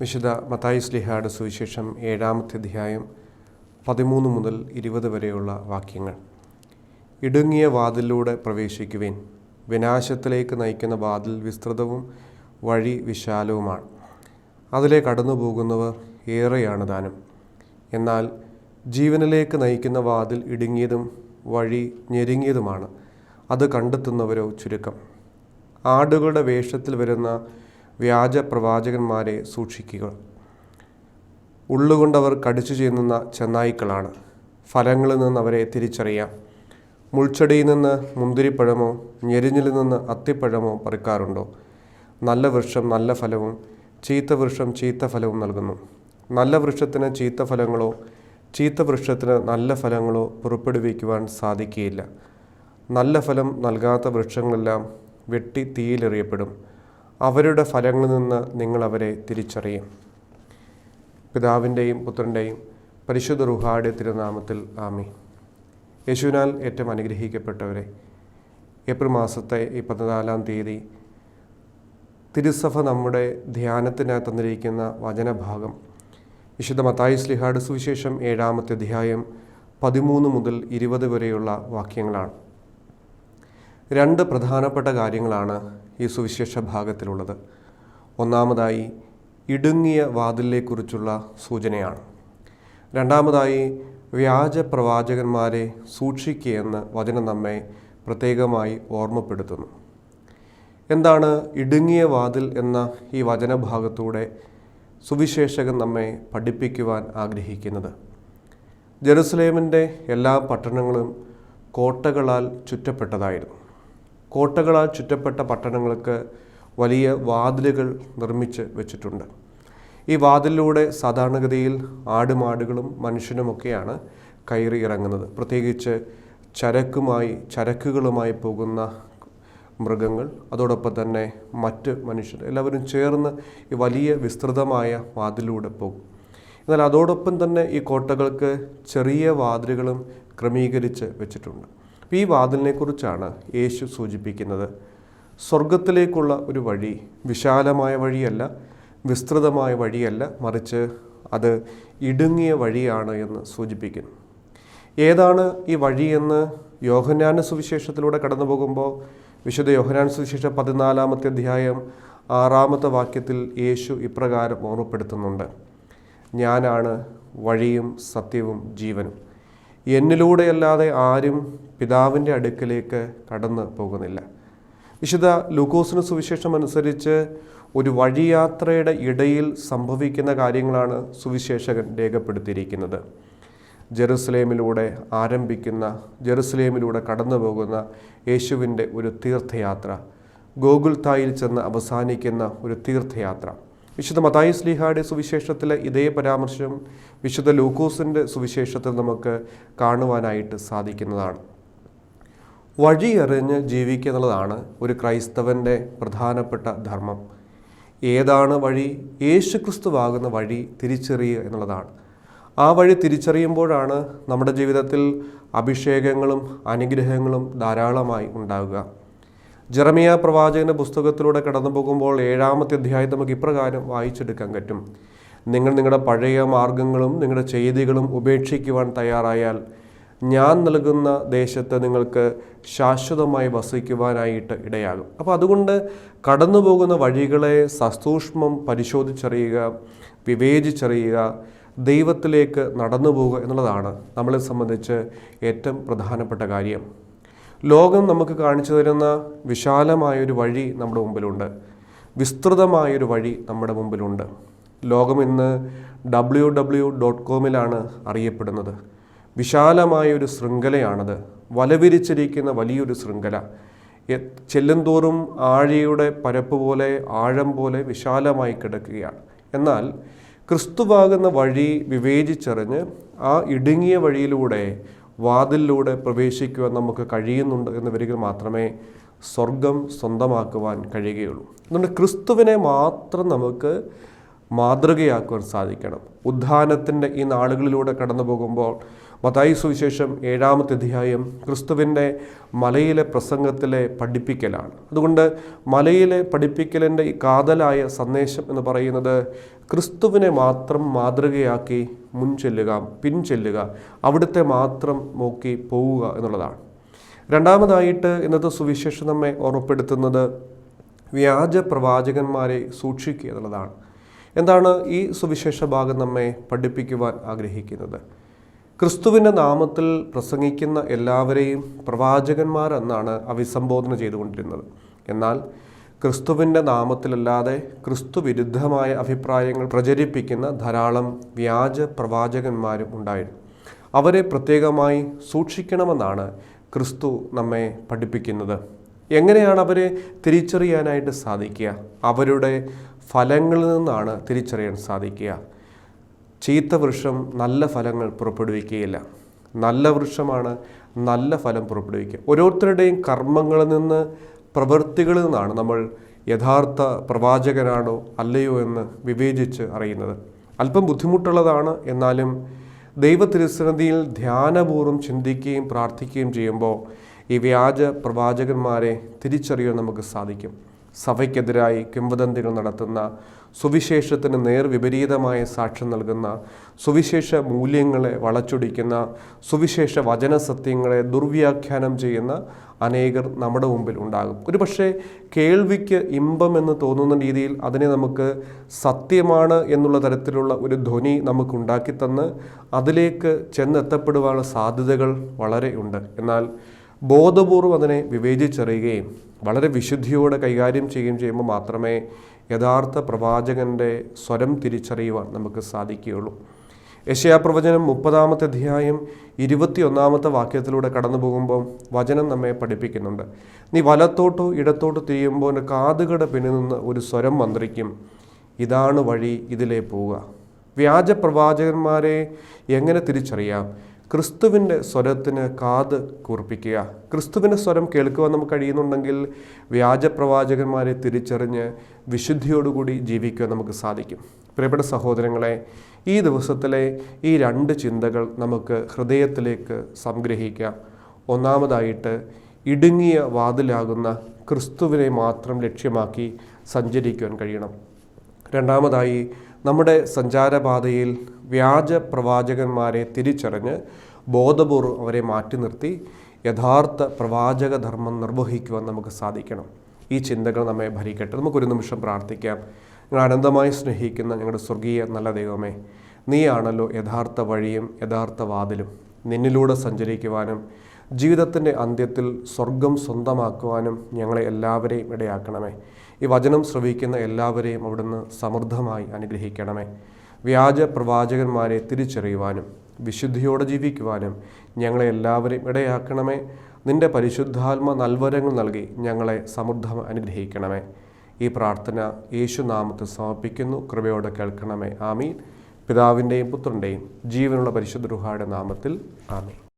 വിശുദ്ധ മത്തായി ലിഹാഡ് സുവിശേഷം ഏഴാമത്തെ അധ്യായം പതിമൂന്ന് മുതൽ ഇരുപത് വരെയുള്ള വാക്യങ്ങൾ. ഇടുങ്ങിയ വാതിലിലൂടെ പ്രവേശിക്കുവേൻ. വിനാശത്തിലേക്ക് നയിക്കുന്ന വാതിൽ വിസ്തൃതവും വഴി വിശാലവുമാണ്. അതിലെ കടന്നു പോകുന്നവർ ഏറെയാണ് താനും എന്നാൽ ജീവനിലേക്ക് നയിക്കുന്ന വാതിൽ ഇടുങ്ങിയതും വഴി ഞെരുങ്ങിയതുമാണ്. അത് കണ്ടെത്തുന്നവരോ ചുരുക്കം. ആടുകളുടെ വേഷത്തിൽ വരുന്ന വ്യാജ പ്രവാചകന്മാരെ സൂക്ഷിക്കുക. ഉള്ളുകൊണ്ടവർ കടിച്ചു ചെയ്യുന്ന ചെന്നായ്ക്കളാണ്. ഫലങ്ങളിൽ നിന്ന് അവരെ തിരിച്ചറിയാം. മുൾച്ചെടിയിൽ നിന്ന് മുന്തിരിപ്പഴമോ ഞെരിഞ്ഞിൽ നിന്ന് അത്തിപ്പഴമോ പറിക്കാറുണ്ടോ? നല്ല വൃക്ഷം നല്ല ഫലവും ചീത്ത വൃക്ഷം ചീത്ത ഫലവും നൽകുന്നു. നല്ല വൃക്ഷത്തിന് ചീത്ത ഫലങ്ങളോ ചീത്ത വൃക്ഷത്തിന് നല്ല ഫലങ്ങളോ പുറപ്പെടുവിക്കുവാൻ സാധിക്കുകയില്ല. നല്ല ഫലം നൽകാത്ത വൃക്ഷങ്ങളെല്ലാം വെട്ടി തീയിലെറിയപ്പെടും. അവരുടെ ഫലങ്ങളിൽ നിന്ന് നിങ്ങൾ അവരെ തിരിച്ചറിയും. പിതാവിന്റെയും പുത്രന്റെയും പരിശുദ്ധ റുഹായുടെ തിരുനാമത്തിൽ ആമി യേശുവിനാൽ ഏറ്റവും അനുഗ്രഹിക്കപ്പെട്ടവരെ ഏപ്രിൽ മാസത്തെ ഈ പതിനാലാം തീയതി തിരുസഭ നമ്മുടെ ധ്യാനത്തിനായി തന്നിരിക്കുന്ന വചനഭാഗം വിശുദ്ധ മത്തായി സ്ലിഹാട് സുവിശേഷം ഏഴാമത്തെ അധ്യായം പതിമൂന്ന് മുതൽ ഇരുപത് വരെയുള്ള വാക്യങ്ങളാണ്. രണ്ട് പ്രധാനപ്പെട്ട കാര്യങ്ങളാണ് ഈ സുവിശേഷ ഭാഗത്തിലുള്ളത്. ഒന്നാമതായി ഇടുങ്ങിയ വാതിലിനെക്കുറിച്ചുള്ള സൂചനയാണ്. രണ്ടാമതായി വ്യാജ പ്രവാചകന്മാരെ സൂക്ഷിക്കുകയെന്ന് വചനം നമ്മെ പ്രത്യേകമായി ഓർമ്മപ്പെടുത്തുന്നു. എന്താണ് ഇടുങ്ങിയ വാതിൽ എന്ന ഈ വചനഭാഗത്തൂടെ സുവിശേഷകൻ നമ്മെ പഠിപ്പിക്കുവാൻ ആഗ്രഹിക്കുന്നത്? ജെറുസലേമിന്റെ എല്ലാ പട്ടണങ്ങളും കോട്ടകളാൽ ചുറ്റപ്പെട്ടതായിരുന്നു. കോട്ടകളാൽ ചുറ്റപ്പെട്ട പട്ടണങ്ങൾക്ക് വലിയ വാതിലുകൾ നിർമ്മിച്ച് വെച്ചിട്ടുണ്ട്. ഈ വാതിലിലൂടെ സാധാരണഗതിയിൽ ആടുമാടുകളും മനുഷ്യനുമൊക്കെയാണ് കയറി ഇറങ്ങുന്നത്. പ്രത്യേകിച്ച് ചരക്കുമായി ചരക്കുകളുമായി പോകുന്ന മൃഗങ്ങൾ അതോടൊപ്പം തന്നെ മറ്റ് മനുഷ്യർ എല്ലാവരും ചേർന്ന് ഈ വലിയ വിസ്തൃതമായ വാതിലൂടെ പോകും. എന്നാൽ അതോടൊപ്പം തന്നെ ഈ കോട്ടകൾക്ക് ചെറിയ വാതിലുകളും ക്രമീകരിച്ച് വെച്ചിട്ടുണ്ട്. ഈ വാതിലിനെക്കുറിച്ചാണ് യേശു സൂചിപ്പിക്കുന്നത്. സ്വർഗത്തിലേക്കുള്ള ഒരു വഴി വിശാലമായ വഴിയല്ല വിസ്തൃതമായ വഴിയല്ല മറിച്ച് അത് ഇടുങ്ങിയ വഴിയാണ് എന്ന് സൂചിപ്പിക്കുന്നു. ഏതാണ് ഈ വഴിയെന്ന് യോഹനാന സുവിശേഷത്തിലൂടെ കടന്നു പോകുമ്പോൾ വിശുദ്ധ യോഹനാൻ സുവിശേഷം പതിനാലാമത്തെ അധ്യായം ആറാമത്തെ വാക്യത്തിൽ യേശു ഇപ്രകാരം ഓർമ്മപ്പെടുത്തുന്നുണ്ട്. ഞാനാണ് വഴിയും സത്യവും ജീവനും. എന്നിലൂടെയല്ലാതെ ആരും പിതാവിന്റെ അടുക്കലേക്ക് കടന്നു പോകുന്നില്ല. വിശുദ്ധ ലൂക്കോസിന് സുവിശേഷം അനുസരിച്ച് ഒരു വഴിയാത്രയുടെ ഇടയിൽ സംഭവിക്കുന്ന കാര്യങ്ങളാണ് സുവിശേഷകൻ രേഖപ്പെടുത്തിയിരിക്കുന്നത്. ജെറുസലേമിലൂടെ ആരംഭിക്കുന്ന ജെറുസലേമിലൂടെ കടന്നു പോകുന്ന യേശുവിന്റെ ഒരു തീർത്ഥയാത്ര ഗോകുൽത്തായിൽ ചെന്ന് അവസാനിക്കുന്ന ഒരു തീർത്ഥയാത്ര. വിശുദ്ധ മതായി സ്ലിഹായുടെ സുവിശേഷത്തിലെ ഇതേ പരാമർശം വിശുദ്ധ ലൂക്കോസിന്റെ സുവിശേഷത്തിൽ നമുക്ക് കാണുവാനായിട്ട് സാധിക്കുന്നതാണ്. വഴിയറിഞ്ഞ് ജീവിക്കുക എന്നുള്ളതാണ് ഒരു ക്രൈസ്തവന്റെ പ്രധാനപ്പെട്ട ധർമ്മം. ഏതാണ് വഴി? യേശുക്രിസ്തുവാകുന്ന വഴി തിരിച്ചറിയുക എന്നുള്ളതാണ്. ആ വഴി തിരിച്ചറിയുമ്പോഴാണ് നമ്മുടെ ജീവിതത്തിൽ അഭിഷേകങ്ങളും അനുഗ്രഹങ്ങളും ധാരാളമായി ഉണ്ടാവുക. ജെറമിയ പ്രവാചകന്റെ പുസ്തകത്തിലൂടെ കടന്നു പോകുമ്പോൾ ഏഴാമത്തെ അധ്യായം നമുക്ക് ഇപ്രകാരം വായിച്ചെടുക്കാൻ പറ്റും. നിങ്ങൾ നിങ്ങളുടെ പഴയ മാർഗങ്ങളും നിങ്ങളുടെ ചെയ്തികളും ഉപേക്ഷിക്കുവാൻ തയ്യാറായാൽ ഞാൻ നൽകുന്ന ദേശത്ത് നിങ്ങൾക്ക് ശാശ്വതമായി വസിക്കുവാനായിട്ട് ഇടയാകും. അപ്പോൾ അതുകൊണ്ട് കടന്നു പോകുന്ന വഴികളെ സസൂക്ഷ്മം പരിശോധിച്ചറിയുക വിവേചിച്ചറിയുക ദൈവത്തിലേക്ക് നടന്നു പോവുക എന്നുള്ളതാണ് നമ്മളെ സംബന്ധിച്ച് ഏറ്റവും പ്രധാനപ്പെട്ട കാര്യം. ലോകം നമുക്ക് കാണിച്ചു തരുന്ന വിശാലമായൊരു വഴി നമ്മുടെ മുമ്പിലുണ്ട്. വിസ്തൃതമായൊരു വഴി നമ്മുടെ മുമ്പിലുണ്ട്. ലോകം ഇന്ന് ഡബ്ല്യു ഡബ്ല്യു ഡോട്ട് കോമിലാണ് അറിയപ്പെടുന്നത്. വിശാലമായൊരു ശൃംഖലയാണത്. വലവിരിച്ചിരിക്കുന്ന വലിയൊരു ശൃംഖല. ചെല്ലുംതോറും ആഴിയുടെ പരപ്പ് പോലെ ആഴം പോലെ വിശാലമായി കിടക്കുകയാണ്. എന്നാൽ ക്രിസ്തുവാകുന്ന വഴി വിവേചിച്ചറിഞ്ഞ് ആ ഇടുങ്ങിയ വഴിയിലൂടെ വാതിലിലൂടെ പ്രവേശിക്കുവാൻ നമുക്ക് കഴിയുന്നുണ്ട് എന്ന് വരികിൽ മാത്രമേ സ്വർഗം സ്വന്തമാക്കുവാൻ കഴിയുകയുള്ളൂ. അതുകൊണ്ട് ക്രിസ്തുവിനെ മാത്രം നമുക്ക് മാതൃകയാക്കുവാൻ സാധിക്കണം. ഉദ്ധാനത്തിന്റെ ഈ നാളുകളിലൂടെ കടന്നു പോകുമ്പോൾ മതായി സുവിശേഷം ഏഴാമത്തെ അധ്യായം ക്രിസ്തുവിന്റെ മലയിലെ പ്രസംഗത്തിലെ പഠിപ്പിക്കലാണ്. അതുകൊണ്ട് മലയിലെ പഠിപ്പിക്കലിന്റെ ഈ കാതലായ സന്ദേശം എന്ന് പറയുന്നത് ക്രിസ്തുവിനെ മാത്രം മാതൃകയാക്കി മുൻചെല്ലുക പിൻചെല്ലുക അവിടുത്തെ മാത്രം നോക്കി പോവുക എന്നുള്ളതാണ്. രണ്ടാമതായിട്ട് ഇന്നത്തെ സുവിശേഷം നമ്മെ ഓർമ്മപ്പെടുത്തുന്നത് വ്യാജ പ്രവാചകന്മാരെ സൂക്ഷിക്കുക എന്നുള്ളതാണ്. എന്താണ് ഈ സുവിശേഷ ഭാഗം നമ്മെ പഠിപ്പിക്കുവാൻ ആഗ്രഹിക്കുന്നത്? ക്രിസ്തുവിന്റെ നാമത്തിൽ പ്രസംഗിക്കുന്ന എല്ലാവരെയും പ്രവാചകന്മാരെന്നാണ് അഭിസംബോധന ചെയ്തുകൊണ്ടിരുന്നത്. എന്നാൽ ക്രിസ്തുവിന്റെ നാമത്തിലല്ലാതെ ക്രിസ്തു വിരുദ്ധമായ അഭിപ്രായങ്ങൾ പ്രചരിപ്പിക്കുന്ന ധാരാളം വ്യാജ പ്രവാചകന്മാരും ഉണ്ടായിരുന്നു. അവരെ പ്രത്യേകമായി സൂക്ഷിക്കണമെന്നാണ് ക്രിസ്തു നമ്മെ പഠിപ്പിക്കുന്നത്. എങ്ങനെയാണ് അവരെ തിരിച്ചറിയാനായിട്ട് സാധിക്കുക? അവരുടെ ഫലങ്ങളിൽ നിന്നാണ് തിരിച്ചറിയാൻ സാധിക്കുക. ചീത്ത വൃക്ഷം നല്ല ഫലങ്ങൾ പുറപ്പെടുവിക്കുകയില്ല. നല്ല വൃക്ഷമാണ് നല്ല ഫലം പുറപ്പെടുവിക്കുക. ഓരോരുത്തരുടെയും കർമ്മങ്ങളിൽ നിന്ന് പ്രവൃത്തികളിൽ നിന്നാണ് നമ്മൾ യഥാർത്ഥ പ്രവാചകനാണോ അല്ലയോ എന്ന് വിവേചിച്ച് അറിയുന്നത്. അല്പം ബുദ്ധിമുട്ടുള്ളതാണ് എന്നാലും ദൈവ തിരുസന്നിധിയിൽ ധ്യാനപൂർവം ചിന്തിക്കുകയും പ്രാർത്ഥിക്കുകയും ചെയ്യുമ്പോൾ ഈ വ്യാജ പ്രവാചകന്മാരെ തിരിച്ചറിയാൻ നമുക്ക് സാധിക്കും. സഭയ്ക്കെതിരായി കിംവദന്തികൾ നടത്തുന്ന സുവിശേഷത്തിന് നേർ വിപരീതമായ സാക്ഷ്യം നൽകുന്ന സുവിശേഷ മൂല്യങ്ങളെ വളച്ചൊടിക്കുന്ന സുവിശേഷ വചന സത്യങ്ങളെ ദുർവ്യാഖ്യാനം ചെയ്യുന്ന അനേകർ നമ്മുടെ മുമ്പിൽ ഉണ്ടാകും. ഒരു പക്ഷേ കേൾവിക്ക് ഇമ്പം എന്ന് തോന്നുന്ന രീതിയിൽ അതിനെ നമുക്ക് സത്യമാണ് എന്നുള്ള തരത്തിലുള്ള ഒരു ധ്വനി നമുക്ക് ഉണ്ടാക്കി തന്ന് അതിലേക്ക് ചെന്നെത്തപ്പെടുവാനുള്ള സാധ്യതകൾ വളരെ ഉണ്ട്. എന്നാൽ ബോധപൂർവം അതിനെ വിവേചിച്ചറിയുകയും വളരെ വിശുദ്ധിയോടെ കൈകാര്യം ചെയ്യുകയും ചെയ്യുമ്പോൾ മാത്രമേ യഥാർത്ഥ പ്രവാചകന്റെ സ്വരം തിരിച്ചറിയുവാൻ നമുക്ക് സാധിക്കുകയുള്ളൂ. യശയാപ്രവചനം മുപ്പതാമത്തെ അധ്യായം ഇരുപത്തിയൊന്നാമത്തെ വാക്യത്തിലൂടെ കടന്നു പോകുമ്പോൾ വചനം നമ്മെ പഠിപ്പിക്കുന്നുണ്ട്. നീ വലത്തോട്ടോ ഇടത്തോട്ടോ തിരിയുമ്പോൾ എന്റെ കാതുകട പിന്നിൽ നിന്ന് ഒരു സ്വരം മന്ത്രിക്കും. ഇതാണ് വഴി ഇതിലേ പോവുക. വ്യാജ പ്രവാചകന്മാരെ എങ്ങനെ തിരിച്ചറിയാം? ക്രിസ്തുവിന്റെ സ്വരത്തിന് കാത് കൂർപ്പിക്കുക. ക്രിസ്തുവിന്റെ സ്വരം കേൾക്കുവാൻ നമുക്ക് കഴിയുന്നുണ്ടെങ്കിൽ വ്യാജപ്രവാചകന്മാരെ തിരിച്ചറിഞ്ഞ് വിശുദ്ധിയോടുകൂടി ജീവിക്കുവാൻ നമുക്ക് സാധിക്കും. പ്രിയപ്പെട്ട സഹോദരങ്ങളെ ഈ ദിവസത്തിലെ ഈ രണ്ട് ചിന്തകൾ നമുക്ക് ഹൃദയത്തിലേക്ക് സംഗ്രഹിക്കാം. ഒന്നാമതായിട്ട് ഇടുങ്ങിയ വാതിലാകുന്ന ക്രിസ്തുവിനെ മാത്രം ലക്ഷ്യമാക്കി സഞ്ചരിക്കുവാൻ കഴിയണം. രണ്ടാമതായി നമ്മുടെ സഞ്ചാരപാതയിൽ വ്യാജ പ്രവാചകന്മാരെ തിരിച്ചറിഞ്ഞ് ബോധപൂർവം അവരെ മാറ്റി നിർത്തി യഥാർത്ഥ പ്രവാചക ധർമ്മം നിർവഹിക്കുവാൻ നമുക്ക് സാധിക്കണം. ഈ ചിന്തകൾ നമ്മെ ഭരിക്കട്ടെ. നമുക്കൊരു നിമിഷം പ്രാർത്ഥിക്കാം. ഞങ്ങൾ അനന്തമായി സ്നേഹിക്കുന്ന ഞങ്ങളുടെ സ്വർഗീയ നല്ല ദൈവമേ നീയാണല്ലോ യഥാർത്ഥ വഴിയും യഥാർത്ഥ വാതിലും. നിന്നിലൂടെ സഞ്ചരിക്കുവാനും ജീവിതത്തിന്റെ അന്ത്യത്തിൽ സ്വർഗം സ്വന്തമാക്കുവാനും ഞങ്ങളെ എല്ലാവരെയും ഇടയാക്കണമേ. ഈ വചനം ശ്രവിക്കുന്ന എല്ലാവരെയും അവിടുന്ന് സമൃദ്ധമായി അനുഗ്രഹിക്കണമേ. വ്യാജ പ്രവാചകന്മാരെ തിരിച്ചറിയുവാനും വിശുദ്ധിയോടെ ജീവിക്കുവാനും ഞങ്ങളെ എല്ലാവരെയും ഇടയാക്കണമേ. നിന്റെ പരിശുദ്ധാത്മ നൽവരങ്ങൾ നൽകി ഞങ്ങളെ സമൃദ്ധം അനുഗ്രഹിക്കണമേ. ഈ പ്രാർത്ഥന യേശുനാമത്തിൽ സമർപ്പിക്കുന്നു. കൃപയോടെ കേൾക്കണമേ. ആമീൻ. പിതാവിന്റെയും പുത്രന്റെയും ജീവനുള്ള പരിശുദ്ധ റുഹായുടെ നാമത്തിൽ ആമീൻ.